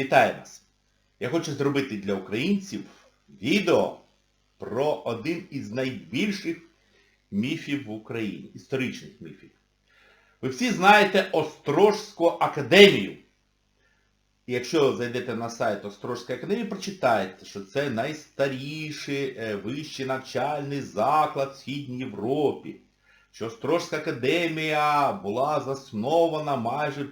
Вітаю вас! Я хочу зробити для українців відео про один із найбільших міфів в Україні, історичних міфів. Ви всі знаєте Острожську академію. І якщо зайдете на сайт Острожської академії, прочитаєте, що це найстаріший е, вищий навчальний заклад в Східній Європі. Що Острожська академія була заснована майже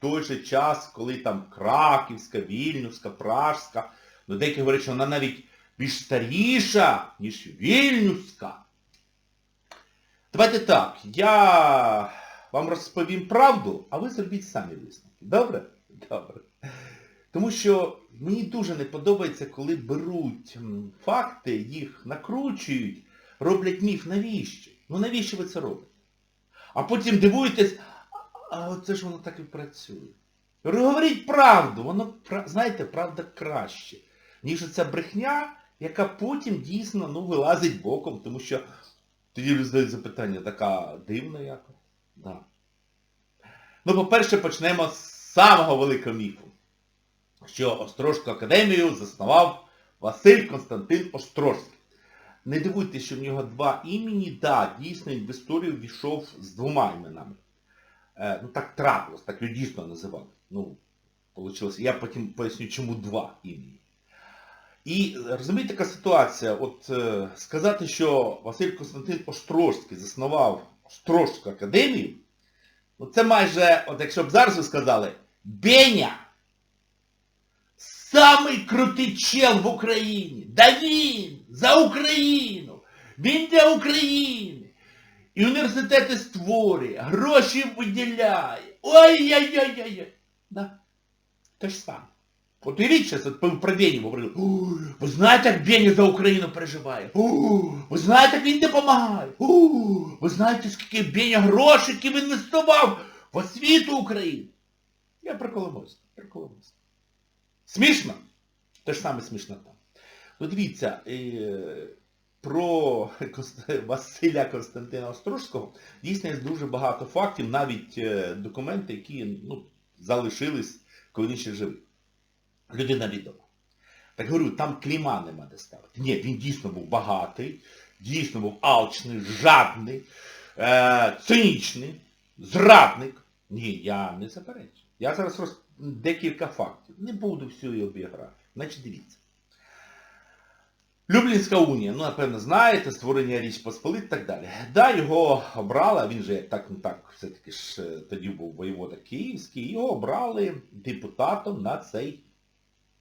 той же час, коли там Краківська, Вільнюська, Пражська. Ну, деякі говорять, що вона навіть більш старіша, ніж Вільнюська. Давайте так, я вам розповім правду, а ви зробіть самі висновки. Добре? Добре. Тому що мені дуже не подобається, коли беруть факти, їх накручують, роблять міф. Навіщо? Ну навіщо ви це робите? А потім дивуєтесь, а оце ж воно так і працює. Говоріть правду, воно, знаєте, правда краще, ніж ця брехня, яка потім дійсно ну, вилазить боком, тому що тоді задають запитання, така дивна якось. Да. Ну, по-перше, почнемо з самого великого міфу, що Острожську академію заснував Василь Константин Острожський. Не дивуйтесь, що в нього два імені, да, дійсно він в історію війшов з двома іменами. Е, ну так трапилось, так його дійсно називали. Ну, получилось. Я потім поясню, чому два імені. І розумієте, така ситуація, от е, сказати, що Василь Константин Острожський заснував Острожську академію, ну це майже, от якщо б зараз ви сказали, Беня, самий крутий чел в Україні, да він за Україну, він для України. І університети створює, гроші виділяє. Ой-ой-ой-ой. Да. Те ж саме. От зараз, от про Беню говорили. Ви знаєте, як Беня за Україну переживає? Ви знаєте, як він допомагає? Ви знаєте, скільки Беня грошиків інвестував в освіту України? Я про Коломойську. Смішно? Те ж саме смішно там. Ну дивіться, е, про Василя Константина Острожського дійсно є дуже багато фактів, навіть е, документи, які ну, залишились, коли він ще живий. Людина відома. Так говорю, там кліма нема де ставити. Ні, він дійсно був багатий, дійсно був алчний, жадний, е, цинічний, зрадник. Ні, я не заперечую. Я зараз роз... декілька фактів. Не буду всю його біографію. Значить, дивіться. Люблінська унія, ну, напевно, знаєте, створення Річ Посполит і так далі. Да, його обрали, а він же так, ну так, все-таки ж е, тоді був воєвода Київський, його обрали депутатом на цей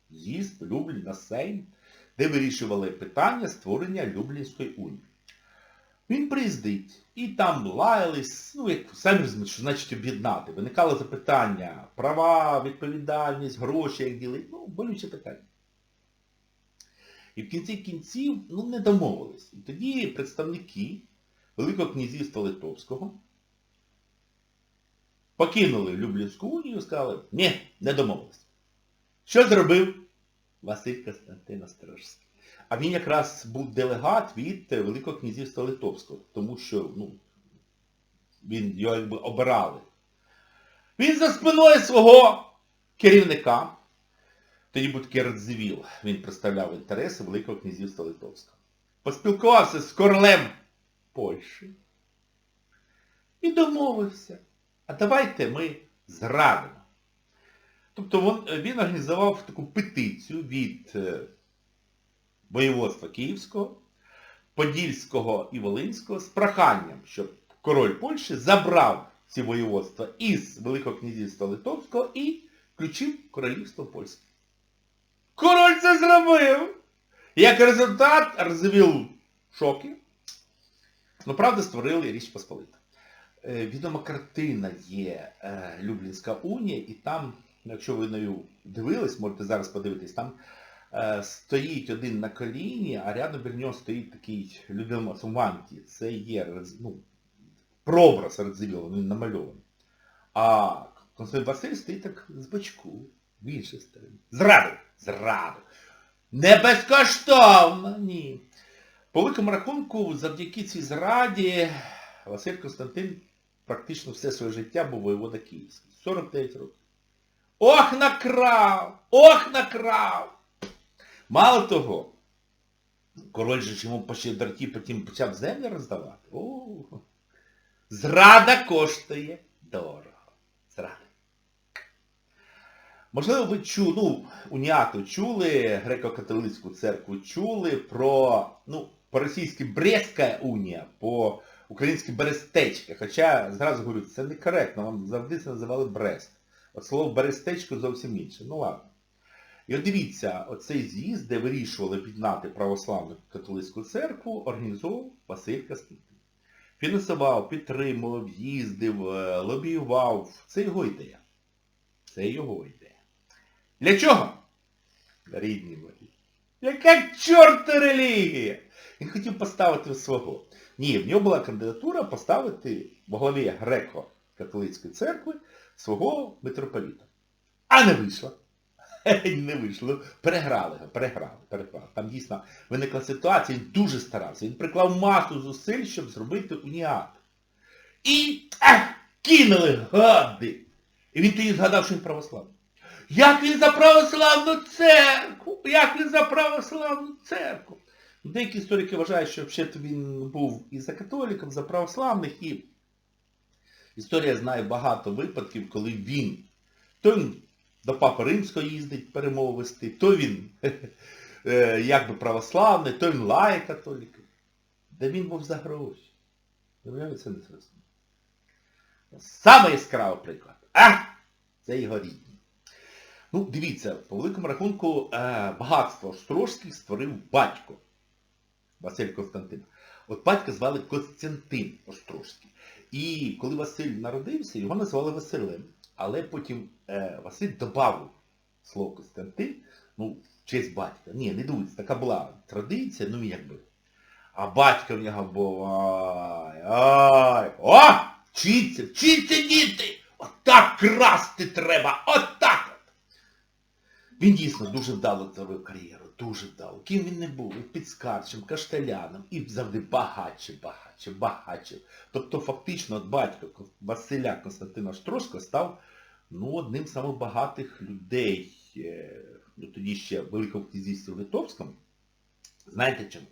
з'їзд Люблін, на Сейм, де вирішували питання створення Люблінської унії. Він приїздить, і там лаялись, ну, як самі розумієте, що значить об'єднати. Виникало запитання, права, відповідальність, гроші, як ділить, ну, болюче питання. І в кінці кінців ну, не домовились. І тоді представники Великого князівства Литовського покинули Люблінську унію і сказали, ні, не домовились. Що зробив Василь Константин Острожський? А він якраз був делегат від Великого князівства Литовського, тому що ну, він його якби обирали. Він за спиною свого керівника, тоді був такий Радзивіл, він представляв інтереси Великого князівства Литовського. Поспілкувався з королем Польщі і домовився. А давайте ми зрадимо. Тобто він, він організував таку петицію від е, воєводства Київського, Подільського і Волинського з проханням, щоб король Польщі забрав ці воєводства із Великого князівства Литовського і включив королівство польське. Король це зробив! Як результат, Радзивіл в шокі. Ну, правда, створили Річ Посполита. Е, відома картина є е, Люблінська унія, і там, якщо ви нею дивились, можете зараз подивитись, там е, стоїть один на коліні, а рядом біля нього стоїть такий людина в мантії. Це є ну, прообраз Радзивіла, він намальований. А Константин Василь стоїть так з бочку, в іншій стороні. Зраду! Зраду! Не безкоштовно, ні. По великому рахунку, завдяки цій зраді, Василь Константин практично все своє життя був воєвода Київський. 49 років. Ох, накрав! Ох, накрав! Мало того, король же ж йому по щедроті потім почав землі роздавати. О, зрада коштує дорого. Зрада. Можливо, ви чули, ну, уніату чули, греко-католицьку церкву чули про, ну, по-російськи Брестська унія, по-українськи Берестечка. Хоча, зразу говорю, це некоректно, вам завжди це називали Брест. От слово Берестечко зовсім інше. Ну ладно. І от дивіться, оцей з'їзд, де вирішували піднати православну католицьку церкву, організовував Василь Костянтин. Фінансував, підтримував, їздив, е, лобіював. Це його ідея. Це його ідея. Для чого? Рідні мої. Яка к чорту релігія? Він хотів поставити свого. Ні, в нього була кандидатура поставити в голові греко-католицької церкви свого митрополіта. А не вийшло. Не вийшло. Переграли його, переграли, переграли. Там дійсно виникла ситуація, він дуже старався. Він приклав масу зусиль, щоб зробити уніат. І ах, кинули гади. І він тоді згадав, що він православний. Як він за православну церкву? Як він за православну церкву? Деякі історики вважають, що взагалі він був і за католиком, за православних, і історія знає багато випадків, коли він, то він до Папи Римського їздить перемову вести, то він е, якби православний, то він лає католик. Де він був за гроші. Це не зрозуміло. Саме яскравий приклад. А! Це його рідні. Ну, дивіться, по великому рахунку, е, багатство Острожських створив батько. Василь Константин. От батька звали Костянтин Острожський. І коли Василь народився, його назвали Василем. Але потім е, Василь додав слово Костянтин, ну, в честь батька. Ні, не дивіться, така була традиція, ну якби. А батько в нього був, ай, о! Вчіться, вчіться, діти! Отак красти треба, от! Він дійсно дуже вдало зробив кар'єру, дуже вдало. Ким він не був, і підскарчем, каштеляном, і завжди багатше, багатше, багатше. Тобто фактично от батько Василя Константина Штрошка став ну, одним з самих людей, е, ну тоді ще Великого князівства Литовському. Знаєте чому?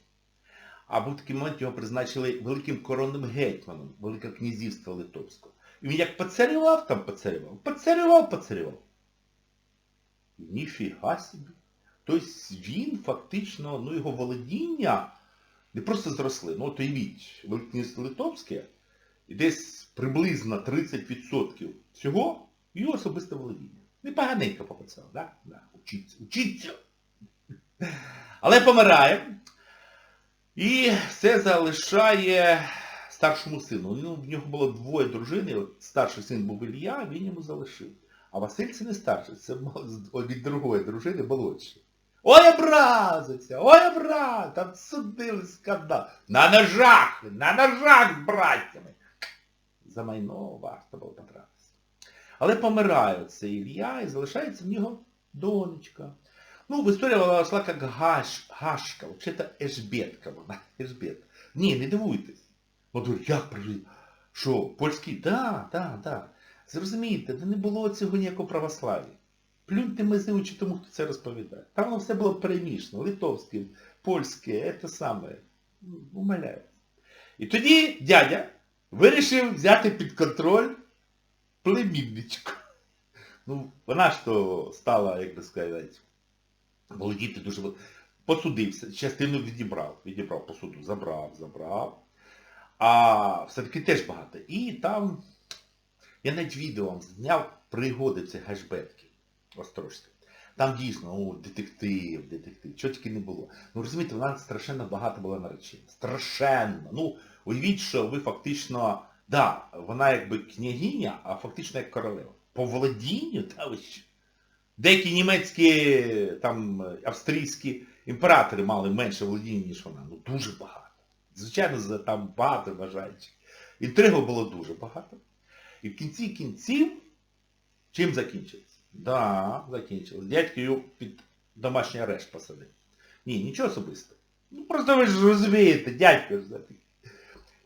А був такий момент, його призначили великим коронним гетьманом Великого князівства Литовського. І він як поцарював, там поцарював, поцарював, поцарював. Ніфіга собі. Тобто він фактично, ну його володіння не просто зросли. Ну от уявіть, Велике князівство Литовське, і десь приблизно 30% всього його особисте володіння. Непоганенько пописав, да? Да. Учіться, учіться. Але помирає. І все залишає старшому сину. Ну, в нього було двоє дружин, і от старший син був Ілля, він йому залишив. А Василь це не старший, це від другої дружини молодший. Ой, образиться, ой, образ, там судили скандал. На ножах, на ножах з браттями. За майно варто було потратитися. Але помирає цей Ілля і залишається в нього донечка. Ну, в історії вона йшла як Гаш, Гашка, взагалі Ешбетка вона, Ешбет. Ні, не дивуйтесь. От як прожив? Що, польський? Так, так, так. Зрозумієте, де не було цього ніякого православ'я. Плюньте мезиучи тому, хто це розповідає. Там воно все було перемішано. Литовське, польське, це саме. Ну, І тоді дядя вирішив взяти під контроль племінничку. Ну, вона ж то стала, як би сказати, володіти дуже... Посудився, частину відібрав, відібрав посуду, забрав, забрав. А все-таки теж багато. І там, я навіть відео вам зняв пригоди цих гешбетків Острожських. Там дійсно, о, детектив, детектив, чого тільки не було. Ну розумієте, вона страшенно багато була наречена. Страшенно. Ну, уявіть, що ви фактично, да, вона якби княгиня, а фактично як королева. По володінню, та ви що? Деякі німецькі, там, австрійські імператори мали менше володіння, ніж вона. Ну дуже багато. Звичайно, там багато бажаючих. Інтриги було дуже багато. І в кінці кінців чим закінчилось? Да, закінчилось. Дядько його під домашній арешт посадив. Ні, нічого особистого. Ну просто ви ж розумієте, дядько ж такий.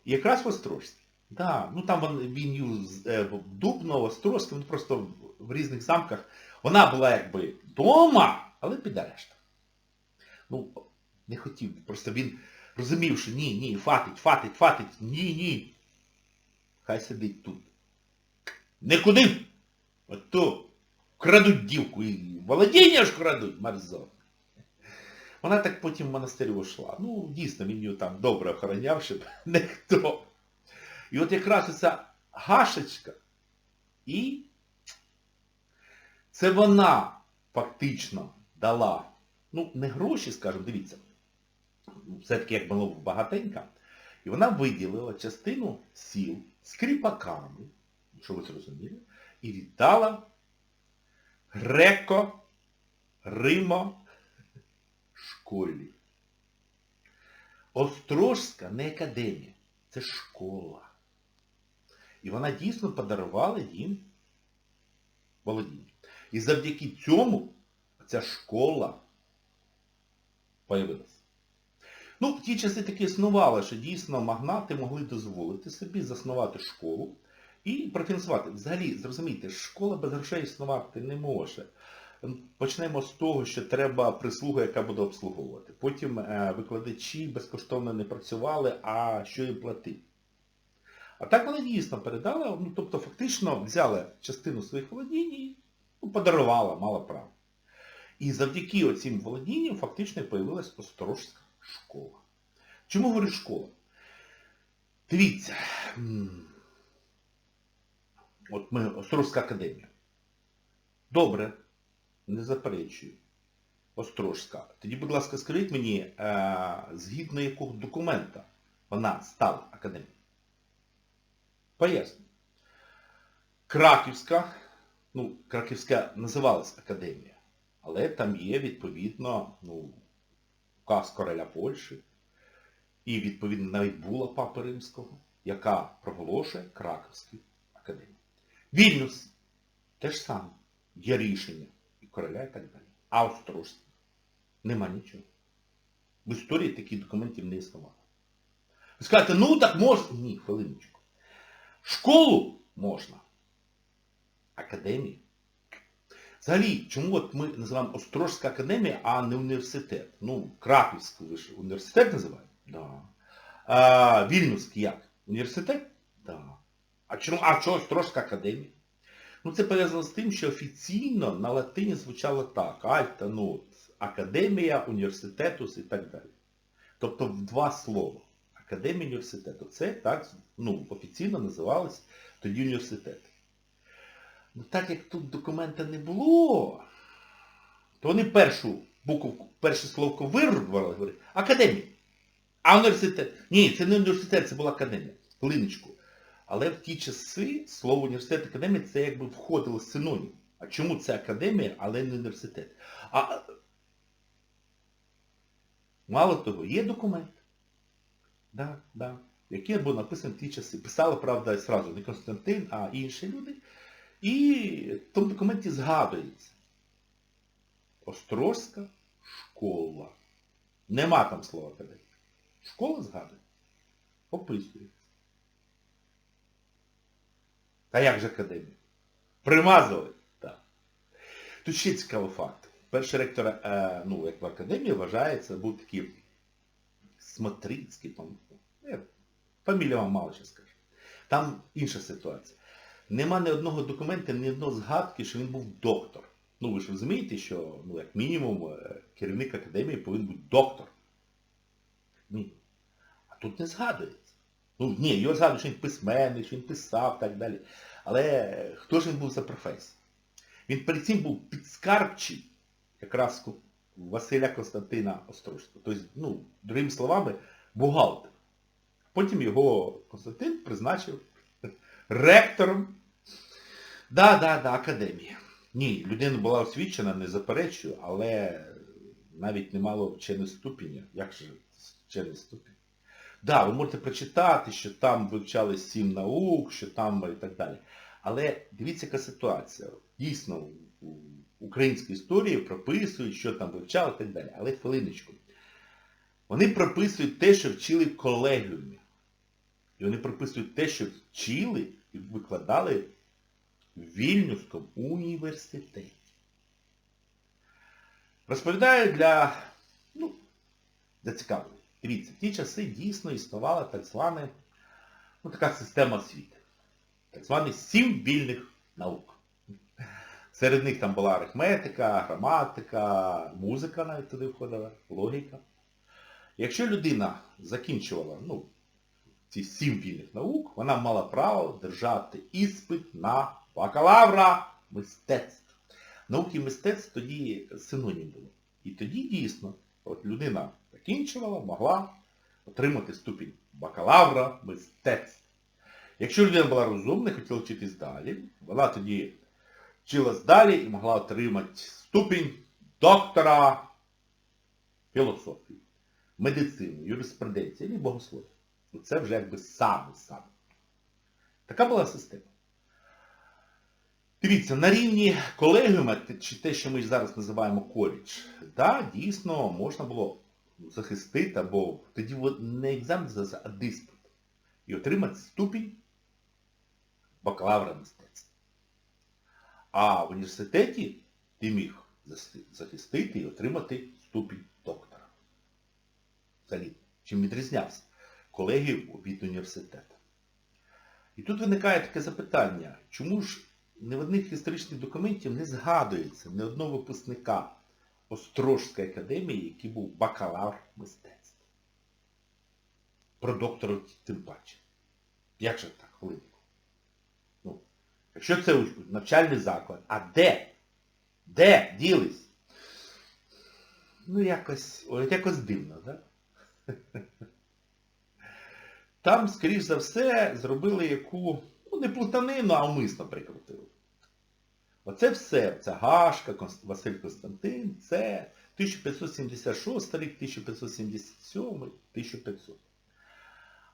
Якраз в Острожській. Да, ну там він, він юз, е, Дубно, Острозьке, він просто в різних замках Вона була якби вдома, але під арештом. Ну, не хотів, просто він розумів, що ні, ні, фатить, фатить, фатить, ні, ні. Хай сидить тут. Нікуди. От то крадуть дівку і володіння ж крадуть, Марзо. Вона так потім в монастир ушла. Ну, дійсно, він її там добре охороняв, щоб ніхто. І от якраз оця гашечка, і це вона фактично дала, ну, не гроші, скажімо, дивіться, все-таки як було багатенька, і вона виділила частину сіл з кріпаками, що ви зрозуміли, і віддала греко Римо школі. Острожська не академія, це школа. І вона дійсно подарувала їм володіння. І завдяки цьому ця школа появилася. Ну, в ті часи таки існувало, що дійсно магнати могли дозволити собі заснувати школу і профінансувати. Взагалі, зрозумійте, школа без грошей існувати не може. Почнемо з того, що треба прислуга, яка буде обслуговувати. Потім е, викладачі безкоштовно не працювали, а що їм платити. А так вона дійсно передала, ну, тобто фактично взяла частину своїх володінь і ну, подарувала, мала право. І завдяки оцим володінням фактично появилась острожська школа. Чому говорю школа? Дивіться, от ми, Острожська академія. Добре, не заперечую. Острожська. Тоді, будь ласка, скажіть мені, е, згідно якого документа вона стала академією? Поясню. Краківська, ну, Краківська називалась академія, але там є, відповідно, ну, указ короля Польщі, і, відповідно, навіть була Папи Римського, яка проголошує Краківську академію. Вільнюс теж саме. Є рішення і короля і так далі. А Острожська нема нічого. В історії таких документів не існувало. Ви скажете, ну так можна. Ні, хвилиночку. Школу можна. Академію. Взагалі, чому от ми називаємо Острожська академія, а не університет? Ну, Краківський ви ж університет називаємо? Да. А, Вільнюський як? Університет? Да. А чому, а чого Острожська академія? Ну це пов'язано з тим, що офіційно на латині звучало так. Альта, ну, академія, університетус і так далі. Тобто в два слова. Академія університету. Це так, ну, офіційно називалось тоді університет. Ну так як тут документа не було, то вони першу букву, перше словко вирвали, говорять, академія. А університет? Ні, це не університет, це була академія. Хвилиночку. Але в ті часи слово університет академія це якби входило в синонім. А чому це академія, але не університет? А мало того, є документ. Да, да. Який був написаний в ті часи. Писали, правда, зразу не Константин, а інші люди. І в тому документі згадується. Острозька школа. Нема там слова академія. Школа згадує. Описується. Та як же академія? Примазали? Так. Тут ще цікавий факт. Перший ректор, е, ну, як в академії, вважається, був такий Смотрицький, там, е, фамілія вам мало що скаже. Там інша ситуація. Нема ні одного документа, ні одного згадки, що він був доктор. Ну ви ж розумієте, що, ну, як мінімум, е, керівник академії повинен бути доктор. Ні. А тут не згадується. Ну, ні, його згадують, що він письменник, що він писав і так далі. Але хто ж він був за професією? Він перед цим був підскарбчий якраз Василя Константина Острожського. Тобто, ну, другими словами, бухгалтер. Потім його Константин призначив ректором. Да, да, да, академії. Ні, людина була освічена, не заперечую, але навіть не мало вченого ступеня. Як же вчений ступінь? Да, ви можете прочитати, що там вивчали сім наук, що там і так далі. Але дивіться, яка ситуація. Дійсно, в українській історії прописують, що там вивчали і так далі. Але хвилиночку. Вони прописують те, що вчили в колегіумі. І вони прописують те, що вчили і викладали в Вільнюському університеті. Розповідаю для, ну, зацікавлених. Дивіться, в ті часи дійсно існувала так звана, ну, така система освіти. Так звані сім вільних наук. Серед них там була арифметика, граматика, музика навіть туди входила, логіка. Якщо людина закінчувала ну, ці сім вільних наук, вона мала право держати іспит на бакалавра мистецтв. Науки мистецтв тоді синонім було. І тоді дійсно от людина закінчувала, могла отримати ступінь бакалавра мистецтв. Якщо людина була розумна, хотіла вчитись далі, вона тоді вчилась далі і могла отримати ступінь доктора філософії, медицини, юриспруденції і богослов'я. Це вже якби саме-саме. Така була система. Дивіться, на рівні колегіума, чи те, що ми зараз називаємо коледж, да, дійсно можна було захистити, або тоді не екзамен, а диспут. І отримати ступінь бакалавра мистецтва. А в університеті ти міг захистити і отримати ступінь доктора. Взагалі, чим відрізнявся колегів від університету. І тут виникає таке запитання, чому ж ні в одних історичних документів не згадується ні одного випускника Острожської академії, який був бакалавр мистецтва. Про доктора тим паче. Як же так, хвилинку? Ну, якщо це навчальний заклад, а де? Де ділись? Ну якось, якось дивно, так? Там, скоріш за все, зробили яку, не плутанину, а умисно прикрутили. Оце все, це Гашка, Василь Константин, це 1576 рік, 1577, 1500.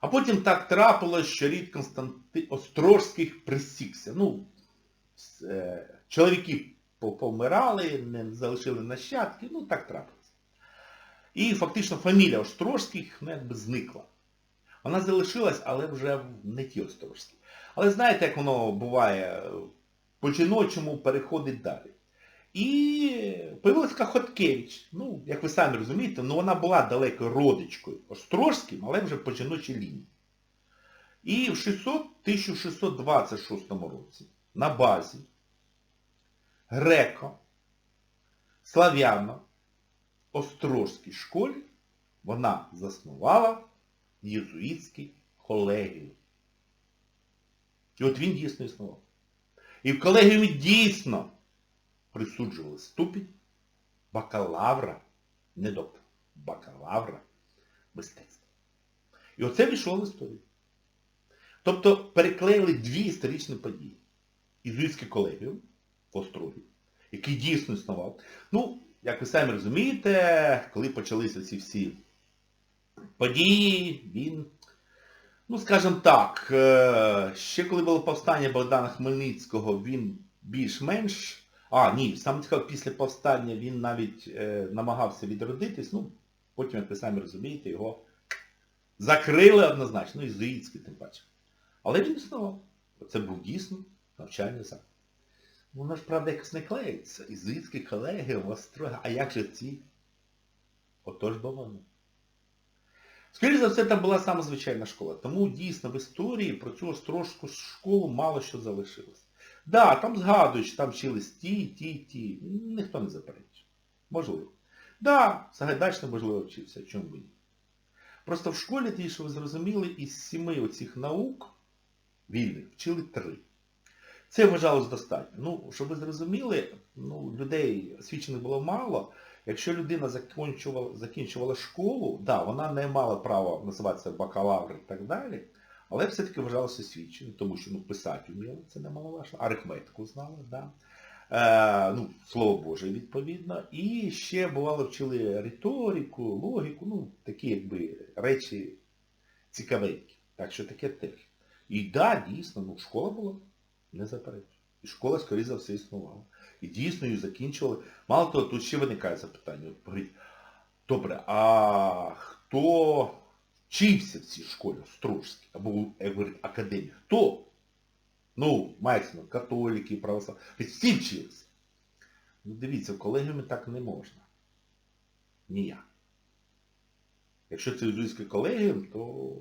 А потім так трапилось, що рід Константин Острожських присікся. Ну, чоловіки помирали, не залишили нащадки, ну так трапилось. І фактично фамілія Острожських ну, якби зникла. Вона залишилась, але вже не ті Острожські. Але знаєте, як воно буває, по-жіночому переходить далі. І появилася така Хоткевич. Ну, як ви самі розумієте, ну вона була далеко родичкою Острожським, але вже по жіночій лінії. І в 600, 1626 році на базі греко, слав'яно, острожській школі вона заснувала єзуїтський колегіум. І от він дійсно існував. І в колегіумі дійсно присуджували ступінь бакалавра, не доктора, бакалавра мистецтва. І оце війшло в історію. Тобто переклеїли дві історичні події. Ізуїтський колегіум в Острогі, який дійсно існував. Ну, як ви самі розумієте, коли почалися ці всі події, він, ну скажімо так, е, ще коли було повстання Богдана Хмельницького, він більш-менш... А, ні, саме цікаво, після повстання він навіть е, намагався відродитись, ну, потім, як ви самі розумієте, його закрили однозначно, ну, ізуїцький тим паче. Але він існував. Це був дійсно навчальний заклад. Воно ж, правда, якось не клеїться. Ізуїцькі колеги, Острога, а як же ці? Отож бо вони. Скоріше за все, там була саме звичайна школа. Тому дійсно в історії про цю острожську школу мало що залишилось. Да, там згадують, що там вчились ті, ті, ті. Ніхто не заперечує. Можливо. Да, Сагайдачно, можливо, вчився, чому б ні. Просто в школі, ті, що ви зрозуміли, із сіми оцих наук вільних вчили три. Це вважалось достатньо. Ну, щоб ви зрозуміли, ну, людей освічених було мало. Якщо людина закінчувала, закінчувала школу, да, вона не мала права називатися бакалавр і так далі, але все-таки вважалося освіченим, тому що ну, писати вміла, це немаловажно, арифметику знала, да. Е, ну, Слово Боже, відповідно. І ще, бувало, вчили риторику, логіку, ну, такі якби речі цікавенькі. Так що таке теж. І да, дійсно, ну, школа була, не заперечую. І школа, скоріше за все, існувала. І дійсно її закінчували. Мало того, тут ще виникає запитання. Говорить, добре, а хто вчився в цій школі Острожській, або, говорить, академії? Хто? Ну, мається католіки, православні. Всі вчилися. Ну, дивіться, в колегіумі так не можна. ніяк. Якщо це ізуїтське колегіум, то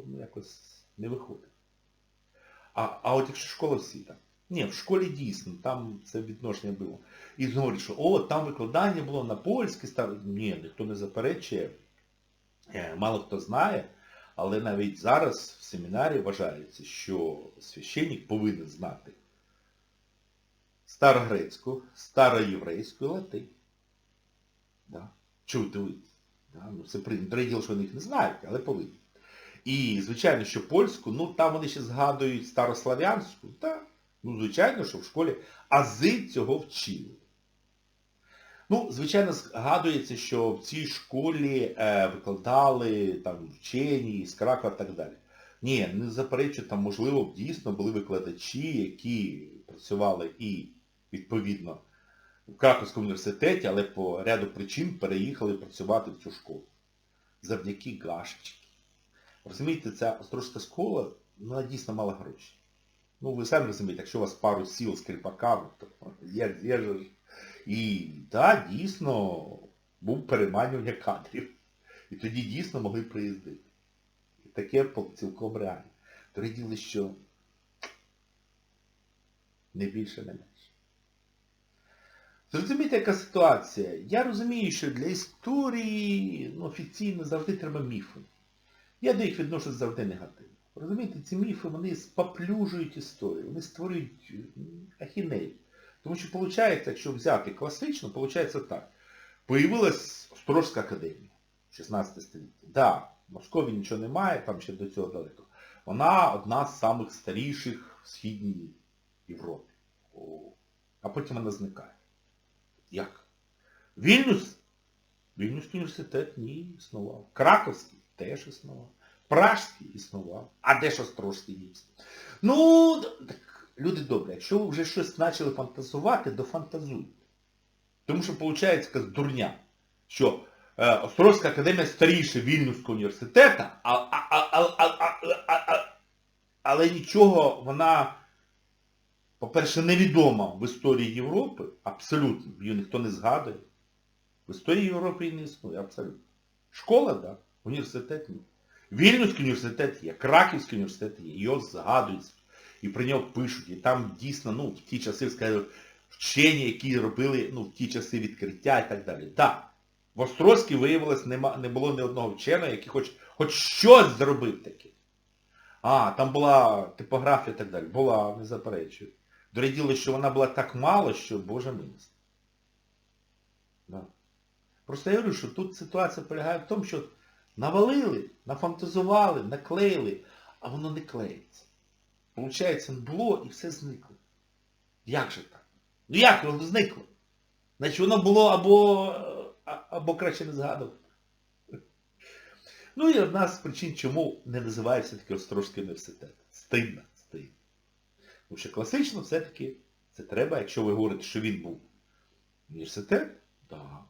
ну, якось не виходить. А, а от якщо школа освіта. Ні, в школі дійсно, там це відношення було. І говорять, що о, там викладання було на польській стар... Ні, ніхто не заперечує. Е, Мало хто знає, але навіть зараз в семінарі вважається, що священник повинен знати старогрецьку, староєврейську і латинь. Да. Чого дивитися? Да? Ну, це діло, що вони їх не знають, але повинні. І, звичайно, що польську, ну там вони ще згадують старослав'янську, так. Ну, звичайно, що в школі ази цього вчили. Ну, звичайно, згадується, що в цій школі е, викладали там вчені з Кракова і так далі. Ні, не заперечую, там, можливо, дійсно були викладачі, які працювали і, відповідно, в Краковському університеті, але по ряду причин переїхали працювати в цю школу. Завдяки Гашечки. Розумієте, ця острожська школа, вона дійсно мала гроші. Ну, ви самі розумієте, якщо у вас пару сіл з кріпаками, то є, є ж. І так, да, дійсно, був переманювання кадрів. І тоді дійсно могли приїздити. І таке цілком реально. Тоді що не більше, не менше. Зрозумієте, яка ситуація? Я розумію, що для історії ну, офіційно завжди треба міфи. Я до їх відношусь завжди негативно. Розумієте, ці міфи, вони споплюжують історію, вони створюють ахінею. Тому що виходить, якщо взяти класично, виходить так. Появилась Острожська академія 16 століття. Так, да, в Москові нічого немає, там ще до цього далеко. Вона одна з самих старіших в Східній Європі. О. А потім вона зникає. Як? Вільнюс? Вільнюський університет ні, існував. Краковський теж існував. Пражський існував. А де ж Острожський дійсно? Ну, так, люди добрі, якщо ви вже щось почали фантазувати, дофантазуйте. Тому що виходить якась дурня, що е, Острозька академія старіше Вільнюського університету, а, а, а, а, а, а, а, але нічого вона, по-перше, невідома в історії Європи, абсолютно, її ніхто не згадує. В історії Європи її не існує, абсолютно. Школа, так, да, університет ні. Вільнюський університет є, Краківський університет є, його згадують, і про нього пишуть. І там дійсно, ну, в ті часи, скажімо, вчені, які робили, ну, в ті часи відкриття і так далі. Так, в Острозькій виявилось, нема, не було ні одного вченого, який хоч, хоч щось зробив таке. А, там була типографія і так далі. Була, не заперечую. Дораділо, що вона була так мало, що, Боже милость. Да. Просто я говорю, що тут ситуація полягає в тому, що навалили, нафантазували, наклеїли, а воно не клеїться. Получається, було і все зникло. Як же так? Ну як воно зникло? Значить воно було або, або краще не згадувати. Ну і одна з причин, чому не називається таки Острожський університет. Стидно, стидно. Тому що класично все-таки це треба, якщо ви говорите, що він був університет, так.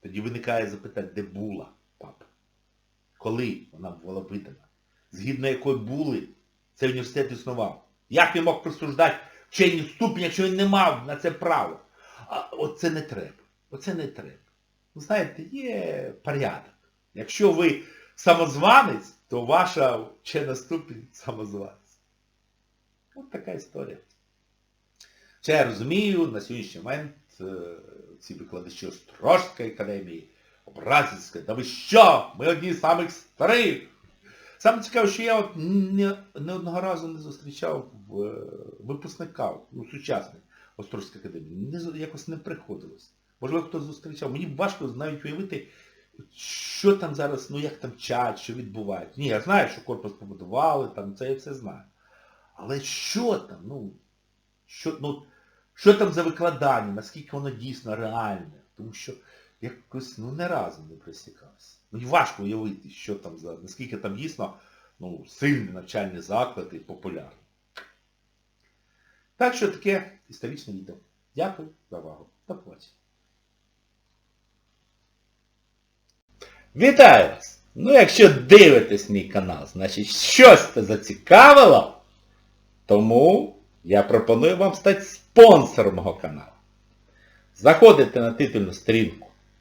Тоді виникає запитання, де була? Коли вона була видана? Згідно якої були, цей університет існував. Як він мог присуждати вчені ступінь, якщо він не мав на це право? А оце не треба. Оце не треба. Ви знаєте, є порядок. Якщо ви самозванець, то ваша вчена ступінь самозванець. Ось така історія. Ще я розумію, на сьогоднішній момент ці викладачі Острожської академії, Образівська, да ви що? Ми одні з самих старих. Саме цікаво, що я от не, не одного разу не зустрічав в, випускника, ну, сучасних Острозької академії. Не, якось не приходилось. Можливо, хтось зустрічав. Мені важко навіть уявити, що там зараз, ну як там вчать, що відбувається. Ні, я знаю, що корпус побудували, там це я все знаю. Але що там, ну, що, ну, що там за викладання, наскільки воно дійсно реальне. Тому що якось ну, не разом не присікався. Ну і важко уявити, що там за, наскільки там дійсно ну, сильний навчальний заклад і популярний. Так що таке історичне відео. Дякую за увагу. До побачення. Вітаю вас! Ну якщо дивитесь мій канал, значить щось це зацікавило, тому я пропоную вам стати спонсором мого каналу. Заходите на титульну сторінку